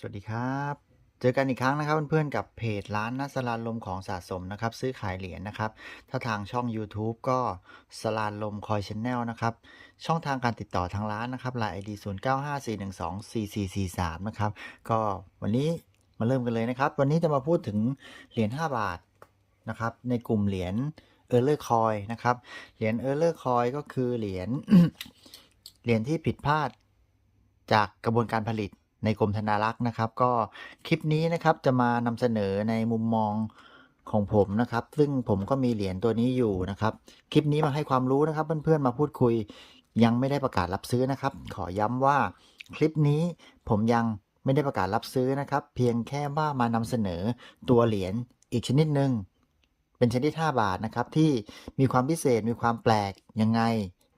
สวัสดีครับ เจอกันอีกครั้งนะครับเพื่อนๆกับเพจร้านนัสลานลมของสะสมนะครับ ซื้อขายเหรียญนะครับ ถ้าทางช่อง YouTube ก็สลานลมคอยชแนลนะครับ ช่องทางการติดต่อทางร้านนะครับไลน์ไอดี0 9 5 4 1 2 4 4 4 3นะครับ ก็วันนี้มาเริ่มกันเลยนะครับ วันนี้จะมาพูดถึงเหรียญ5บาทนะครับ ในกลุ่มเหรียญเออร์เลอร์คอยนะครับ เหรียญเออร์เลอร์คอยก็คือเหรียญเหรียญที่ผิดพลาดจากกระบวนการผลิต ในกรมธนารักษ์นะครับ ก็คลิปนี้นะครับจะมานำเสนอในมุมมองของผมนะครับ ซึ่งผมก็มีเหรียญตัวนี้อยู่นะครับ คลิปนี้มาให้ความรู้นะครับ เพื่อนๆมาพูดคุยยังไม่ได้ประกาศรับซื้อนะครับ ขอย้ำว่าคลิปนี้ผมยังไม่ได้ประกาศรับซื้อนะครับ เพียงแค่ว่ามานำเสนอตัวเหรียญอีกชนิดหนึ่งเป็นชนิด 5 บาทนะครับที่มีความพิเศษมีความแปลกยังไง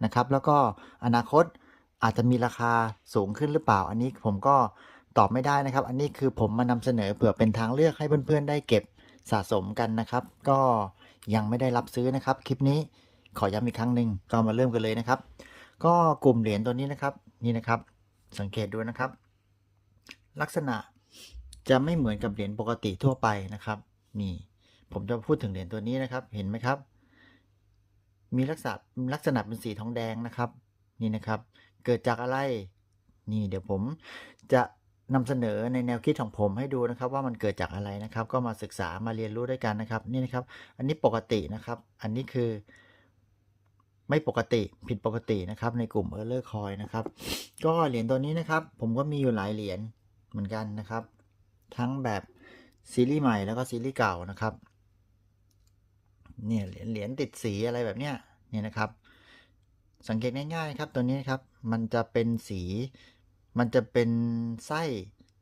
นะครับ แล้วก็อนาคต อาจจะมีราคาสูงขึ้นหรือเปล่า อันนี้ผมก็ตอบไม่ได้นะครับ อันนี้คือผมมานำเสนอเผื่อเป็นทางเลือกให้เพื่อนๆได้เก็บสะสมกันนะครับ ก็ยังไม่ได้รับซื้อนะครับ คลิปนี้ขอย้ำอีกครั้งหนึ่งก็มาเริ่มกันเลยนะครับ ก็กลุ่มเหรียญตัวนี้นะครับนี่นะครับ สังเกตดูนะครับ ลักษณะจะไม่เหมือนกับเหรียญปกติทั่วไปนะครับนี่ผมจะพูดถึงเหรียญตัวนี้นะครับ เห็นไหมครับ มีลักษณะลักษณะเป็นสีทองแดงนะครับ นี่นะครับ เกิดจากอะไร นี่เดี๋ยวผมจะนำเสนอในแนวคิดของผมให้ดูนะครับ ว่ามันเกิดจากอะไรนะครับ ก็มาศึกษามาเรียนรู้ด้วยกันนะครับนี่นะครับ อันนี้ปกตินะครับ อันนี้คือ ไม่ปกติผิดปกตินะครับ ในกลุ่ม e r l o r Coin นะครับ ก็เหรียญตัวนี้นะครับ ผมก็มีอยู่หลายเหรียญเหมือนกันนะครับ ทั้งแบบซีรีส์ใหม่แล้วก็ซีรีส์เก่านะครับเนี่ยเหรียญเหรียญติดสีอะไรแบบเนี้ยเนี่ยนะครับ สังเกตง่ายๆครับตัวนี้ครับ มันจะเป็นสี มันจะเป็นไส้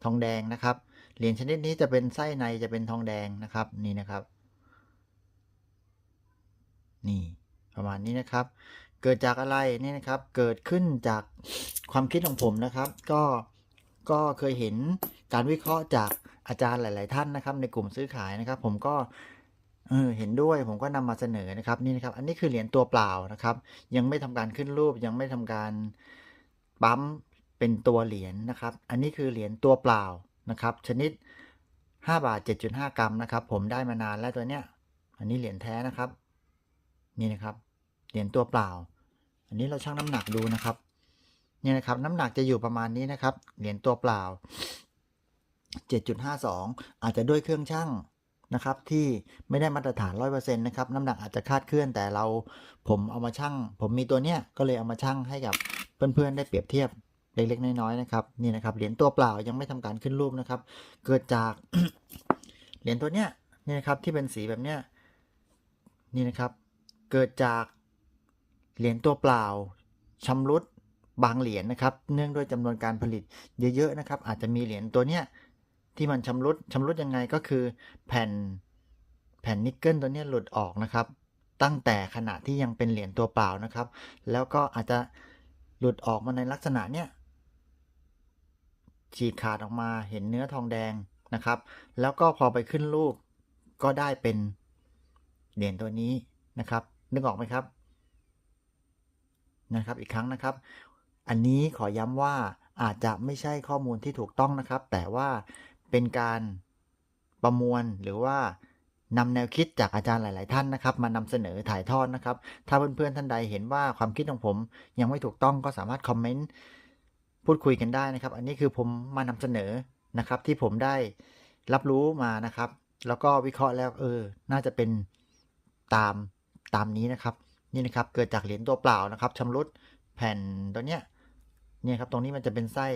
ทองแดงนะครับ เหรียญชนิดนี้จะเป็นไส้ในจะเป็นทองแดงนะครับนี่นะครับ นี่ประมาณนี้นะครับ เกิดจากอะไรนี่นะครับ เกิดขึ้นจากความคิดของผมนะครับ ก็ก็เคยเห็นการวิเคราะห์จากอาจารย์หลาย ๆ ท่านนะครับ ในกลุ่มซื้อขายนะครับ ผมก็ เออเห็นด้วยผมก็นำมาเสนอนะครับนี่นะครับ อันนี้คือเหรียญตัวเปล่านะครับ ยังไม่ทำการขึ้นรูปยังไม่ทำการปั๊มเป็นตัวเหรียญนะครับ อันนี้คือเหรียญตัวเปล่านะครับ ชนิด 5 บาท 7.5 กรัมนะครับ ผมได้มานานแล้วตัวเนี้ย อันนี้เหรียญแท้นะครับ นี่นะครับ เหรียญตัวเปล่า อันนี้เราชั่งน้ำหนักดูนะครับนี่นะครับ น้ำหนักจะอยู่ประมาณนี้นะครับ เหรียญตัวเปล่า 7.52 อาจจะด้วยเครื่องชั่ง นะครับที่ไม่ได้มาตรฐาน 100%นะครับน้ำหนักอาจจะคาดเคลื่อนแต่เราผมเอามาชั่ง ผมมีตัวเนี้ยก็เลยเอามาชั่งให้กับเพื่อนๆ ได้เปรียบเทียบเล็กๆน้อยๆนะครับนี่นะครับเหรียญตัวเปล่ายังไม่ทำการขึ้นรูปนะครับ เกิดจากเหรียญตัวเนี้ยนี่นะครับที่เป็นสีแบบเนี้ยนี่นะครับ เกิดจากเหรียญตัวเปล่าชำรุดบางเหรียญนะครับ เนื่องด้วยจำนวนการผลิตเยอะๆนะครับ อาจจะมีเหรียญตัวเนี้ย ที่มันชำรุดชำรุดยังไงก็คือ แผ่นแผ่นนิกเกิลตัวนี้หลุดออกนะครับ ตั้งแต่ขณะที่ยังเป็นเหรียญตัวเปล่านะครับ แล้วก็อาจจะหลุดออกมาในลักษณะเนี้ยฉีกขาดออกมาเห็นเนื้อทองแดงนะครับ แล้วก็พอไปขึ้นรูปก็ได้เป็นเหรียญตัวนี้นะครับ นึกออกไหมครับนะครับ อีกครั้งนะครับ อันนี้ขอย้ำว่าอาจจะไม่ใช่ข้อมูลที่ถูกต้องนะครับ แต่ว่า เป็นการประมวลหรือว่านำแนวคิดจากอาจารย์หลาย ๆ ท่านนะครับ มานำเสนอถ่ายทอดนะครับ ถ้าเพื่อน ๆ ท่านใดเห็นว่าความคิดของผมยังไม่ถูกต้องก็สามารถคอมเมนต์พูดคุยกันได้นะครับ อันนี้คือผมมานำเสนอนะครับ ที่ผมได้รับรู้มานะครับ แล้วก็วิเคราะห์แล้วเออ น่าจะเป็นตามตามนี้นะครับ นี่นะครับเกิดจากเหรียญตัวเปล่านะครับชำรุดแผ่นตัวเนี้ยเนี่ยครับตรงนี้มันจะเป็นไส้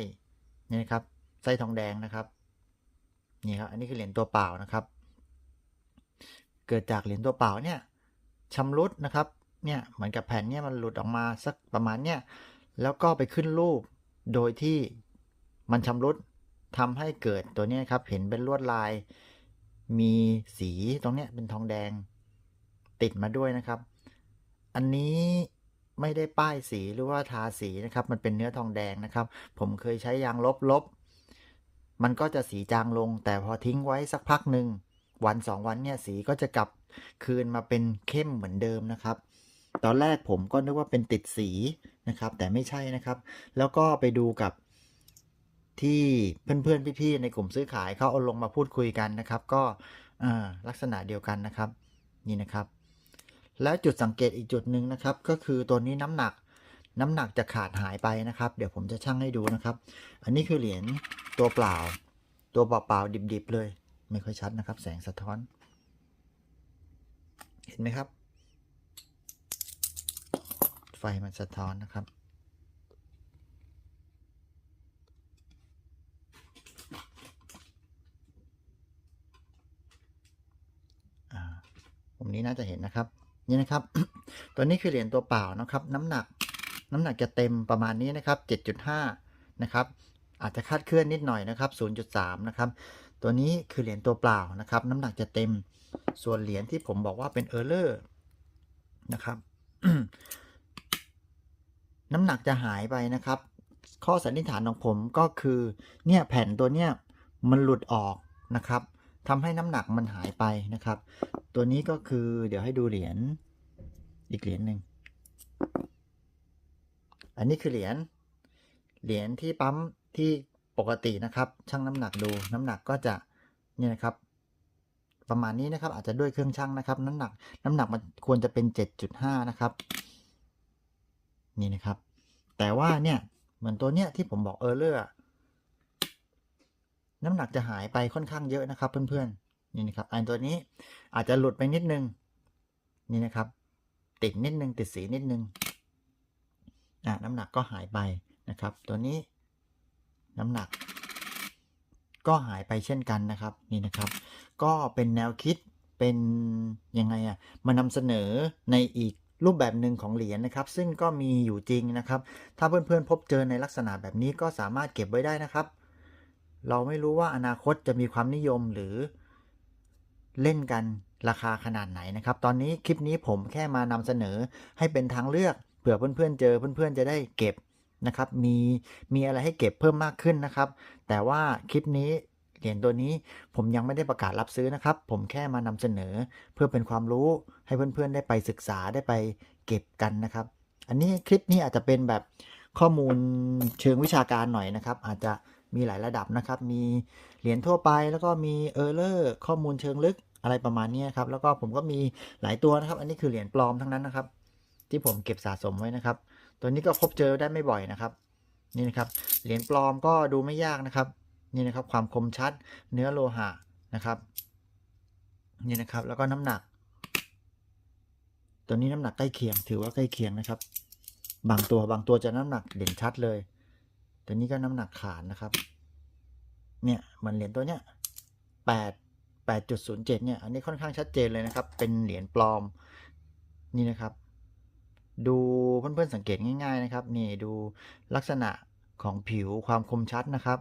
เนี่นะครับไส้ทองแดงนะครับ นี่ครับอันนี้คือเหรียญตัวเปล่านะครับ เกิดจากเหรียญตัวเปล่าเนี่ยชำรุดนะครับเนี่ยเหมือนกับแผ่นเนี่ยมันหลุดออกมาสักประมาณเนี่ยแล้วก็ไปขึ้นรูปโดยที่มันชำรุดทำให้เกิดตัวนี้ครับ เห็นเป็นลวดลาย มีสีตรงเนี้ยเป็นทองแดงติดมาด้วยนะครับ อันนี้ไม่ได้ป้ายสีหรือว่าทาสีนะครับ มันเป็นเนื้อทองแดงนะครับ ผมเคยใช้ยางลบลบ มันก็จะสีจางลง แต่พอทิ้งไว้สักพักหนึ่งวันสองวันเนี่ยสีก็จะกลับคืนมาเป็นเข้มเหมือนเดิมนะครับ ตอนแรกผมก็นึกว่าเป็นติดสีนะครับ แต่ไม่ใช่นะครับ แล้วก็ไปดูกับที่เพื่อนๆพี่ๆในกลุ่มซื้อขายเขาเอาลงมาพูดคุยกันนะครับ ก็ลักษณะเดียวกันนะครับนี่นะครับ แล้วจุดสังเกตอีกจุดหนึ่งนะครับ ก็คือตัวนี้น้ำหนัก น้ำหนักจะขาดหายไปนะครับ เดี๋ยวผมจะชั่งให้ดูนะครับ อันนี้คือเหรียญตัวเปล่า ตัวเปล่าๆดิบๆเลย ไม่ค่อยชัดนะครับ แสงสะท้อน เห็นไหมครับ ไฟมันสะท้อนนะครับอ่าผมนี้น่าจะเห็นนะครับ นี่นะครับ ตัวนี้คือเหรียญตัวเปล่านะครับ น้ำหนัก น้ำหนักจะเต็มประมาณนี้นะครับ 7.5 นะครับ อาจจะคาดเคลื่อนนิดหน่อยนะครับ 0.3 นะครับ ตัวนี้คือเหรียญตัวเปล่านะครับ น้ำหนักจะเต็ม ส่วนเหรียญที่ผมบอกว่าเป็นเออร์เลอร์นะครับ น้ำหนักจะหายไปนะครับ ข้อสันนิษฐานของผมก็คือ เนี่ยแผ่นตัวเนี้ยมันหลุดออกนะครับทำให้น้ำหนักมันหายไปนะครับ ตัวนี้ก็คือเดี๋ยวให้ดูเหรียญอีกเหรียญหนึ่ง อันนี้คือเหรียญ เหรียญที่ปั๊มที่ปกตินะครับ ชั่งน้ำหนักดูน้ำหนักก็จะเนี่ยนะครับ ประมาณนี้นะครับ อาจจะด้วยเครื่องชั่งนะครับ น้ำหนัก น้ำหนักมันควรจะเป็น 7.5 นะครับ นี่นะครับ แต่ว่าเนี่ยเหมือนตัวเนี้ยที่ผมบอกเออร์เลอร์น้ำหนักจะหายไปค่อนข้างเยอะนะครับ เพื่อนๆนี่นะครับอันตัวนี้อาจจะหลุดไปนิดนึง นี่นะครับ ติดนิดนึง ติดสีนิดนึง อะน้ำหนักก็หายไปนะครับ ตัวนี้น้ำหนัก ก็หายไปเช่นกันนะครับนี่นะครับ ก็เป็นแนวคิดเป็นยังไงอะมานำเสนอในอีกรูปแบบหนึ่งของเหรียญนะครับ ซึ่งก็มีอยู่จริงนะครับ ถ้าเพื่อนๆพบเจอในลักษณะแบบนี้ก็สามารถเก็บไว้ได้นะครับ เราไม่รู้ว่าอนาคตจะมีความนิยมหรือเล่นกันราคาขนาดไหนนะครับ ตอนนี้คลิปนี้ผมแค่มานำเสนอให้เป็นทางเลือก เผื่อเพื่อนๆเจอเพื่อนๆจะได้เก็บนะครับ มีมีอะไรให้เก็บเพิ่มมากขึ้นนะครับ แต่ว่าคลิปนี้เหรียญตัวนี้ผมยังไม่ได้ประกาศรับซื้อนะครับ ผมแค่มานำเสนอเพื่อเป็นความรู้ให้เพื่อนๆ ได้ไปศึกษาได้ไปเก็บกันนะครับ อันนี้คลิปนี้อาจจะเป็นแบบข้อมูลเชิงวิชาการหน่อยนะครับ อาจจะมีหลายระดับนะครับ มีเหรียญทั่วไปแล้วก็มีเออร์เลอร์ข้อมูลเชิงลึกอะไรประมาณนี้ครับ แล้วก็ผมก็มีหลายตัวนะครับ อันนี้คือเหรียญปลอมทั้งนั้นนะครับ ที่ผมเก็บสะสมไว้นะครับ ตัวนี้ก็พบเจอได้ไม่บ่อยนะครับ นี่นะครับ เหรียญปลอมก็ดูไม่ยากนะครับ นี่นะครับ ความคมชัด เนื้อโลหะนะครับ นี่นะครับ แล้วก็น้ำหนัก ตัวนี้น้ำหนักใกล้เคียง ถือว่าใกล้เคียงนะครับ บางตัวบางตัวจะน้ำหนักเด่นชัดเลย ตัวนี้ก็น้ำหนักขาดนะครับ เนี่ยเหมือนเหรียญตัวเนี้ยแปดแปดจุดศูนย์เจ็ดเนี่ย อันนี้ค่อนข้างชัดเจนเลยนะครับ เป็นเหรียญปลอม นี่นะครับ ดูเพื่อนๆสังเกตง่าย ๆนะครับ นี่ดูลักษณะของผิวความคมชัดนะครับ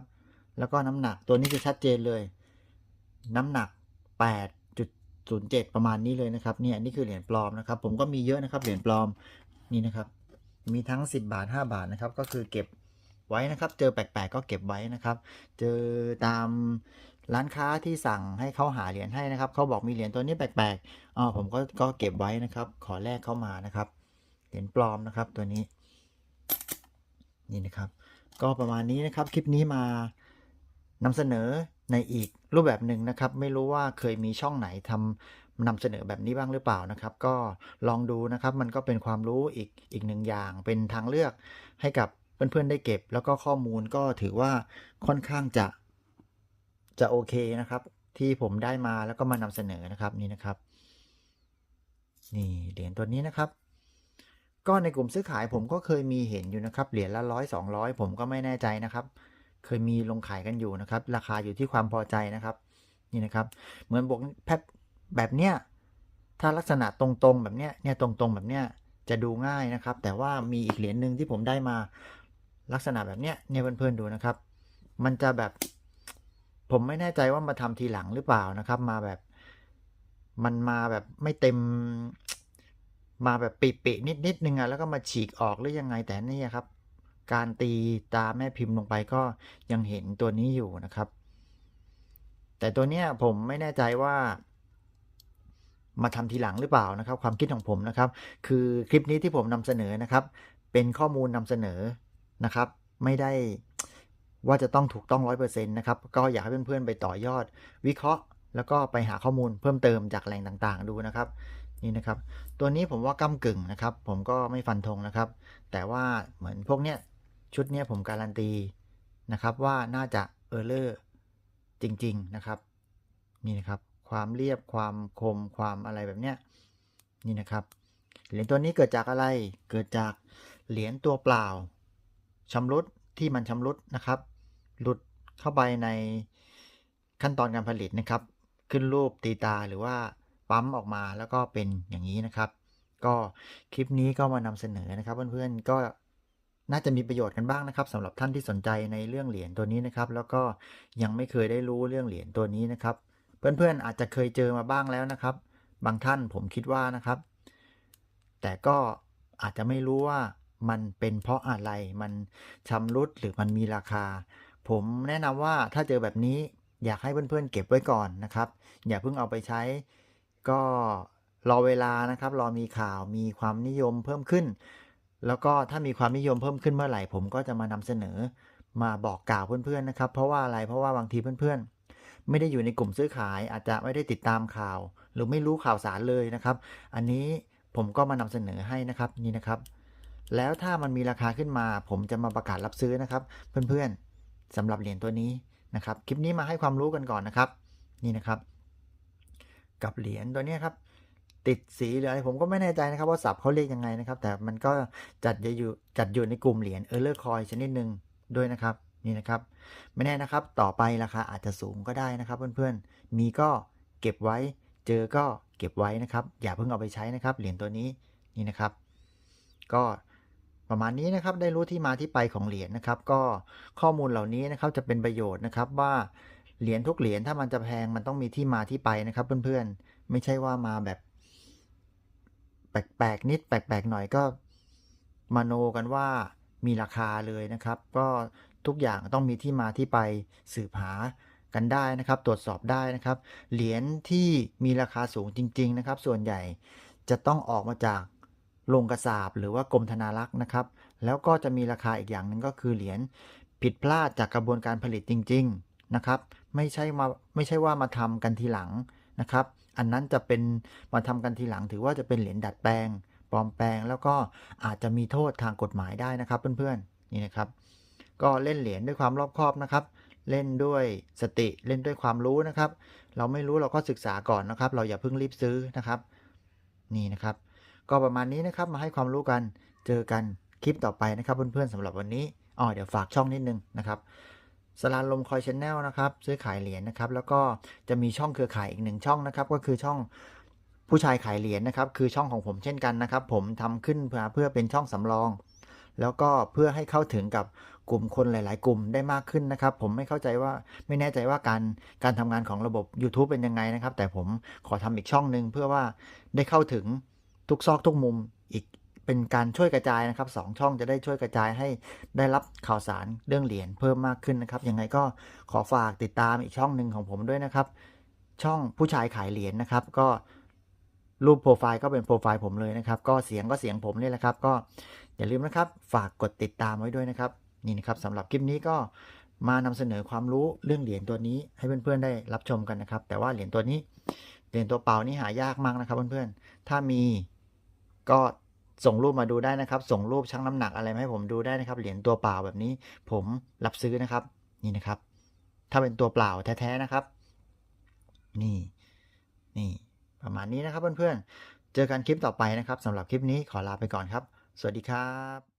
แล้วก็น้ำหนักตัวนี้จะชัดเจนเลย น้ำหนัก 8.07 ประมาณนี้เลยนะครับเนี่ยนี่คือเหรียญปลอมนะครับ ผมก็มีเยอะนะครับเหรียญปลอมนี่นะครับ มีทั้ง 10 บาท 5 บาทนะครับ ก็คือเก็บไว้นะครับ เจอแปลกๆก็เก็บไว้นะครับ เจอตามร้านค้าที่สั่งให้เขาหาเหรียญให้นะครับเขาบอกมีเหรียญตัวนี้แปลกๆอ๋อผมก็ก็เก็บไว้นะครับ ขอแลกเข้ามานะครับ เหรียญปลอมนะครับตัวนี้ นี่นะครับ ก็ประมาณนี้นะครับคลิปนี้มานำเสนอในอีกรูปแบบหนึ่งนะครับ ไม่รู้ว่าเคยมีช่องไหนทำนำเสนอแบบนี้บ้างหรือเปล่านะครับ ก็ลองดูนะครับมันก็เป็นความรู้อีกอีกหนึ่งอย่าง เป็นทางเลือกให้กับเพื่อนๆได้เก็บ แล้วก็ข้อมูลก็ถือว่าค่อนข้างจะจะโอเคนะครับ ที่ผมได้มาแล้วก็มานำเสนอนะครับนี่นะครับ นี่เหรียญตัวนี้นะครับ ก็ในกลุ่มซื้อขายผมก็เคยมีเห็นอยู่นะครับ เหรียญละร้อยสองร้อยผมก็ไม่แน่ใจนะครับ เคยมีลงขายกันอยู่นะครับ ราคาอยู่ที่ความพอใจนะครับ นี่นะครับ เหมือนบอกแพทแบบเนี้ยถ้าลักษณะตรงๆแบบเนี้ยเนี่ยตรงๆแบบเนี้ยจะดูง่ายนะครับ แต่ว่ามีอีกเหรียญหนึ่งที่ผมได้มาลักษณะแบบเนี้ยเนี่ยเพื่อนๆดูนะครับ มันจะแบบ ผมไม่แน่ใจว่ามาทำทีหลังหรือเปล่านะครับ มาแบบ มันมาแบบไม่เต็ม มาแบบปิๆนิดๆนึงอะแล้วก็มาฉีกออกหรือยังไงแต่นี่ครับ การตีตาแม่พิมพ์ลงไปก็ยังเห็นตัวนี้อยู่นะครับ แต่ตัวเนี้ยผมไม่แน่ใจว่า มาทำทีหลังหรือเปล่านะครับ ความคิดของผมนะครับ คือคลิปนี้ที่ผมนำเสนอนะครับ เป็นข้อมูลนำเสนอนะครับ ไม่ได้ว่าจะต้องถูกต้อง100%นะครับ ก็อยากให้เพื่อนๆไปต่อยอด วิเคราะห์ แล้วก็ไปหาข้อมูลเพิ่มเติมจากแหล่งต่างๆ ดูนะครับ นี่นะครับ ตัวนี้ผมว่าก้ากึ่งนะครับ ผมก็ไม่ฟันธงนะครับ แต่ว่าเหมือนพวกเนี้ยชุดเนี้ยผมการันตีนะครับว่าน่าจะเออร์เลอร์จริง ๆนะครับ นี่นะครับ ความเรียบความคมความอะไรแบบเนี้ยนี่นะครับเหรียญตัวนี้เกิดจากอะไรเกิดจากเหรียญตัวเปล่าชำรุดที่มันชำรุดนะครับ หลุดเข้าไปในขั้นตอนการผลิตนะครับ ขึ้นรูปตีตาหรือว่า ปั๊มออกมาแล้วก็เป็นอย่างนี้นะครับ ก็คลิปนี้ก็มานำเสนอนะครับ เพื่อนๆก็น่าจะมีประโยชน์กันบ้างนะครับสำหรับท่านที่สนใจในเรื่องเหรียญตัวนี้นะครับ แล้วก็ยังไม่เคยได้รู้เรื่องเหรียญตัวนี้นะครับ เพื่อนๆอาจจะเคยเจอมาบ้างแล้วนะครับ บางท่านผมคิดว่านะครับ แต่ก็อาจจะไม่รู้ว่ามันเป็นเพราะอะไรมันชำรุดหรือมันมีราคา ผมแนะนำว่าถ้าเจอแบบนี้อยากให้เพื่อนๆเก็บไว้ก่อนนะครับ อย่าเพิ่งเอาไปใช้ ก็รอเวลานะครับ รอมีข่าวมีความนิยมเพิ่มขึ้น แล้วก็ถ้ามีความนิยมเพิ่มขึ้นเมื่อไหร่ ผมก็จะมานำเสนอมาบอกกล่าวเพื่อนๆนะครับ เพราะว่าอะไรเพราะว่าบางทีเพื่อนๆ ไม่ได้อยู่ในกลุ่มซื้อขาย อาจจะไม่ได้ติดตามข่าว หรือไม่รู้ข่าวสารเลยนะครับ อันนี้ผมก็มานำเสนอให้นะครับนี่นะครับ แล้วถ้ามันมีราคาขึ้นมา ผมจะมาประกาศรับซื้อนะครับ เพื่อนๆสำหรับเหรียญตัวนี้นะครับ คลิปนี้มาให้ความรู้กันก่อนนะครับ นี่นะครับ กับเหรียญตัวนี้ครับ ติดสีหรืออะไรผมก็ไม่แน่ใจนะครับว่าศัพท์เขาเรียกยังไงนะครับ แต่มันก็จัดอยู่จัดอยู่ในกลุ่มเหรียญเออร์เลอร์คอยชนิดหนึ่งด้วยนะครับนี่นะครับ ไม่แน่นะครับต่อไปราคาอาจจะสูงก็ได้นะครับ เพื่อนๆ มีก็เก็บไว้ เจอก็เก็บไว้นะครับ อย่าเพิ่งเอาไปใช้นะครับ เหรียญตัวนี้นี่นะครับ ก็ประมาณนี้นะครับได้รู้ที่มาที่ไปของเหรียญนะครับ ก็ข้อมูลเหล่านี้นะครับจะเป็นประโยชน์นะครับว่า เหรียญทุกเหรียญถ้ามันจะแพงมันต้องมีที่มาที่ไปนะครับ เพื่อนๆ ไม่ใช่ว่ามาแบบ แปลกๆนิด แปลกๆหน่อยก็มโนกันว่ามีราคาเลยนะครับ ก็ทุกอย่างต้องมีที่มาที่ไปสืบหากันได้นะครับ ตรวจสอบได้นะครับ เหรียญที่มีราคาสูงจริง ๆ นะครับ ส่วนใหญ่จะต้องออกมาจากโรงกระสาบหรือว่ากรมธนารักษ์นะครับ แล้วก็จะมีราคาอีกอย่างหนึ่งก็คือเหรียญผิดพลาดจากกระบวนการผลิตจริง ๆ นะครับ ไม่ใช่มาไม่ใช่ว่ามาทำกันทีหลังนะครับ อันนั้นจะเป็นมาทำกันทีหลัง ถือว่าจะเป็นเหรียญดัดแปลง ปลอมแปลง แล้วก็อาจจะมีโทษทางกฎหมายได้นะครับเพื่อนๆนี่นะครับ ก็เล่นเหรียญด้วยความรอบคอบนะครับ เล่นด้วยสติเล่นด้วยความรู้นะครับ เราไม่รู้เราก็ศึกษาก่อนนะครับ เราอย่าเพิ่งรีบซื้อนะครับ นี่นะครับ ก็ประมาณนี้นะครับมาให้ความรู้กันเจอกันคลิปต่อไปนะครับเพื่อนๆสำหรับวันนี้อ๋อเดี๋ยวฝากช่องนิดนึงนะครับ สลานลมคอยชแนลนะครับซื้อขายเหรียญนะครับ แล้วก็จะมีช่องเครือข่ายอีกหนึ่งช่องนะครับ ก็คือช่องผู้ชายขายเหรียญนะครับ คือช่องของผมเช่นกันนะครับ ผมทำขึ้นเพื่อเพื่อเป็นช่องสำรอง แล้วก็เพื่อให้เข้าถึงกับกลุ่มคนหลาย ๆ กลุ่มได้มากขึ้นนะครับ ผมไม่เข้าใจว่าไม่แน่ใจว่าการการทำงานของระบบ YouTube เป็นยังไงนะครับ แต่ผมขอทำอีกช่องหนึ่งเพื่อว่าได้เข้าถึงทุกซอกทุกมุมอีก เป็นการช่วยกระจายนะครับสองช่องจะได้ช่วยกระจายให้ได้รับข่าวสารเรื่องเหรียญเพิ่มมากขึ้นนะครับยังไงก็ขอฝากติดตามอีกช่องหนึ่งของผมด้วยนะครับ ช่องผู้ชายขายเหรียญนะครับ ก็รูปโปรไฟล์ก็เป็นโปรไฟล์ผมเลยนะครับ ก็เสียงก็เสียงผมนี่แหละครับ ก็อย่าลืมนะครับ ฝากกดติดตามไว้ด้วยนะครับ นี่นะครับสำหรับคลิปนี้ก็มานำเสนอความรู้เรื่องเหรียญตัวนี้ให้เพื่อนๆได้รับชมกันนะครับ แต่ว่าเหรียญตัวนี้เหรียญตัวเปล่านี่หายากมากนะครับเพื่อนๆถ้ามีก็ ส่งรูปมาดูได้นะครับ ส่งรูปชั่งน้ำหนักอะไรมาให้ผมดูได้นะครับ เหรียญตัวเปล่าแบบนี้ ผมรับซื้อนะครับ นี่นะครับ ถ้าเป็นตัวเปล่าแท้ๆนะครับ นี่ นี่ ประมาณนี้นะครับเพื่อนๆ เจอกันคลิปต่อไปนะครับสำหรับคลิปนี้ขอลาไปก่อนครับ สวัสดีครับ